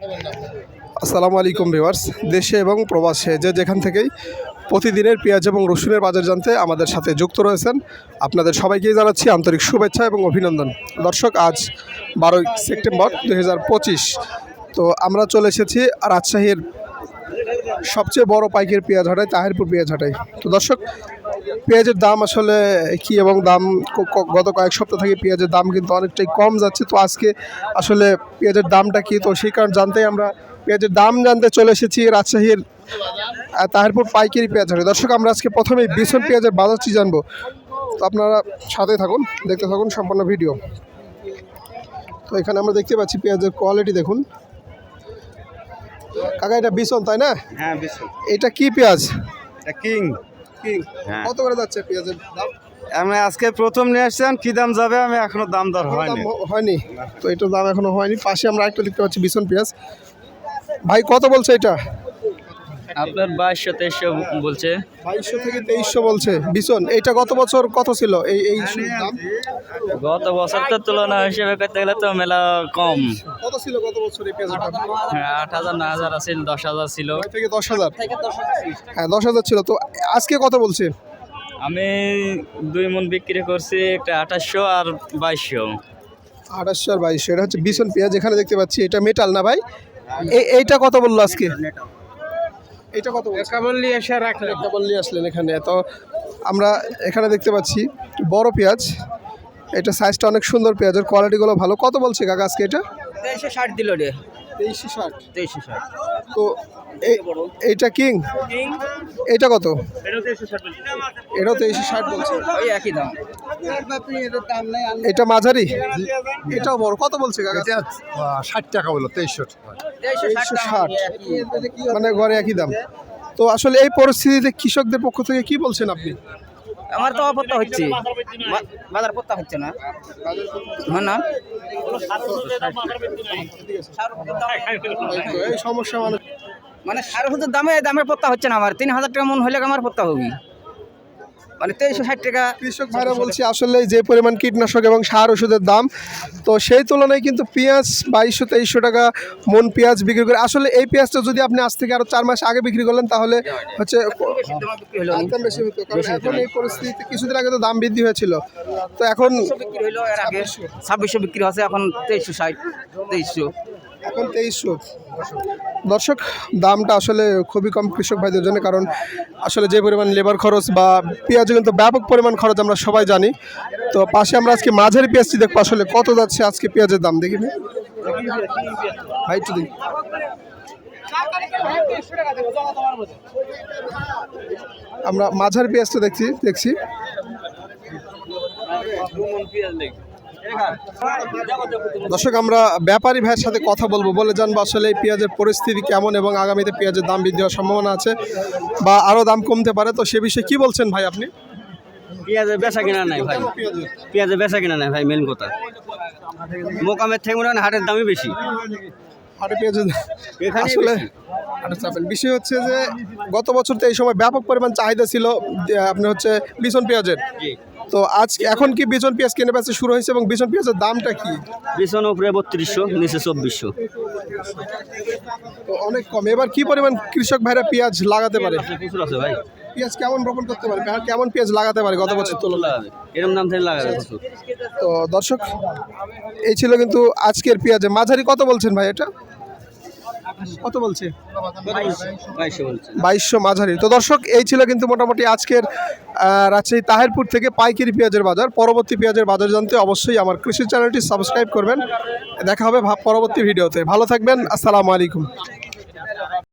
আসসালামু আলাইকুম ভিউয়ার্স, দেশে এবং প্রবাসে যে যেখান থেকেই প্রতিদিনের পেঁয়াজ এবং রসুনের বাজার জানতে আমাদের সাথে যুক্ত রয়েছেন, আপনাদের সবাইকেই জানাচ্ছি আন্তরিক শুভেচ্ছা এবং অভিনন্দন। দর্শক, আজ বারোই সেপ্টেম্বর দু হাজার পঁচিশ, তো আমরা চলে এসেছি রাজশাহীর সবচেয়ে বড় পাইকের পেঁয়াজ হাটায় তাহিরপুর পেঁয়াজ হাটায় তো দর্শক পেঁয়াজের দাম আসলে কি এবং দাম গত কয়েক সপ্তাহ থেকে পেঁয়াজের দাম কিন্তু অনেকটাই কম যাচ্ছে। তো আজকে আসলে পেঁয়াজের দামটা কি? তো সেই কারণ জানতেই আমরা পেঁয়াজের দাম জানতে চলে এসেছি রাজশাহীর তাহিরপুর পাইকারি পেঁয়াজ হাটে। দর্শক আমরা আজকে প্রথমেই বিছন পেঁয়াজের বাজারটি জানব? তো আপনারা সাথে থাকুন দেখতে থাকুন সম্পূর্ণ ভিডিও। তো এখানে আমরা দেখতে পাচ্ছি পেঁয়াজের কোয়ালিটি দেখুন। কাকা এটা বিছন তাই না? হ্যাঁ এটা কি পেঁয়াজ? এটা কিং। কি? হ্যাঁ। কত করে যাচ্ছে পেঁয়াজের দাম? আমি আজকে প্রথম নিয়ে আসছেন কি দাম যাবে? আমি এখনও দাম দর হয়নি। হয়নি। তো এটার দাম এখনও হয়নি। পাশে আমরা একটা দেখতে পাচ্ছি বিছন পেঁয়াজ। ভাই কত বলছে এটা? আপনার বাইশশো তেইশশো বলছে। বাইশশো থেকে তেইশশো বলছে। বিছন এইটা গত বছর কত ছিল? এই এই দাম? গত বছর তো তুলনা হিসেবে করতে গেলে তো মেলা কম। কত ছিল গত বছর এই পেঁয়াজের দাম? হ্যাঁ আট হাজার নয় হাজার আছে দশ হাজার ছিল। থেকে দশ হাজার? হ্যাঁ দশ হাজার ছিল। তো আজকে কত বলছে? আমি দুই মন বিক্রি করছি একটা আঠাশশো আর বাইশশো। আঠাশশো আর বাইশশো এটা হচ্ছে বিছন পেঁয়াজ এখানে দেখতে পাচ্ছি। এটা মেটাল না ভাই? এই এইটা কত বলল আজকে? এটা কত বললি এসে রাখলে কেবল আসলেন এখানে। তো আমরা এখানে দেখতে পাচ্ছি বড় পেঁয়াজ। এটা সাইজটা অনেক সুন্দর পেঁয়াজের কোয়ালিটিগুলো ভালো। কত বলছে কাকা আজকে এটা? তেইশশো ষাট দিল রে। তেইশশো ষাট। তেইশশো ষাট। তো এই- এইটা কিং? এটা কত? এটাও তেইশশো ষাট বলছে। ওই একই দাম। এটা মাঝারি? এটাও বড়। কত বলছে কাকা? ষাট টাকা বলল তেইশশো ষাট। মানে ঘরে একই দাম। তো আসলে এই পরিস্থিতিতে কৃষকদের পক্ষ থেকে কি বলছেন আপনি? আমার তো অপত্তা হচ্ছে। বাজার পত্তা হচ্ছে না। হ্যাঁ না এই সমস্যা মানুষ মানে সার ওষুধের দামে দামের পত্তা হচ্ছে না আমার। তিন হাজার টাকা মন হলে আমার পত্তা হবে। মানে তেইশশো ষাট টাকা কৃষক ভাইরা বলছে আসলে যে পরিমাণ কীটনাশক এবং সার ওষুধের দাম তো সেই তুলনায় কিন্তু পেঁয়াজ বাইশশো তেইশশো টাকা মন পেঁয়াজ বিক্রি করে আসলে এই পেঁয়াজটা যদি আপনি আজ থেকে আরও চার মাস আগে বিক্রি করলেন তাহলে হচ্ছে দাম বেশি হতো কারণ এখন এই পরিস্থিতিতে কিছুদিন আগে তো দাম বৃদ্ধি হয়েছিল তো এখন বিক্রি হলো এর আগে ছাব্বিশশো। বিক্রি হচ্ছে এখন তেইশশো ষাট তেইশশো। এখন তেইশশো দর্শক, দামটা আসলে খুবই কম কৃষক ভাইদের জন্য, কারণ আসলে যে পরিমাণ লেবার খরচ বা পেঁয়াজে কিন্তু ব্যাপক পরিমাণ খরচ আমরা সবাই জানি। তো পাশে আমরা আজকে মাঝের পেঁয়াজটি দেখব, আসলে কত যাচ্ছে আজকে পেঁয়াজের দাম, দেখি ভাই। আমরা মাঝার পেঁয়াজটা দেখছি দেখছি। দর্শক আমরা ব্যাপারী ভাইয়ের সাথে কথা বলব। বলে জানব আসলে এই পেঁয়াজের পরিস্থিতি কেমন এবং আগামীতে পেঁয়াজের দাম বৃদ্ধি হওয়ার সম্ভাবনা আছে বা আরও দাম কমতে পারে। তো সে বিষয়ে কি বলছেন ভাই আপনি? পেঁয়াজের বেচা কিনা নাই ভাই। পেঁয়াজের বেচা কিনা নাই ভাই মেন কথা। মোকামের থেকে মনে হয় হাটের দামই বেশি। হাটে পেঁয়াজের আসলে চাপেন বিষয় হচ্ছে যে গত বছর তো এই সময় ব্যাপক পরিমাণ চাহিদা ছিল যে আপনার হচ্ছে বিছন পেঁয়াজের। তো আজ এখন কি বিছন পেঁয়াজ কেনে বেচা শুরু হয়েছে এবং বিছন পেঁয়াজের দামটা কি? বিছন উপরে বত্রিশশো নিচে চব্বিশশো। তো অনেক কম। এবার কি পরিমাণ কৃষক ভাইরা পেঁয়াজ লাগাতে পারে? প্রচুর আছে ভাই। পেঁয়াজ কেমন রোপণ করতে পারে? কেমন পেঁয়াজ লাগাতে পারে গত বছর তুলনায়? লাগাবে এরকম দাম থেকে লাগাবে প্রচুর তো দর্শক এই ছিল কিন্তু আজকের পেঁয়াজে মাঝারি। কত বলছেন ভাই এটা? কত বলছে? বাইশশো মাঝারি। তো দর্শক এই ছিল কিন্তু মোটামুটি আজকের রাজশাহী তাহেরপুর থেকে পাইকারি পেঁয়াজের বাজার। পরবর্তী পেঁয়াজের বাজার জানতে অবশ্যই আমার কৃষি চ্যানেলটি সাবস্ক্রাইব করবেন। দেখা হবে পরবর্তী ভিডিওতে। ভালো থাকবেন। আসসালামু আলাইকুম।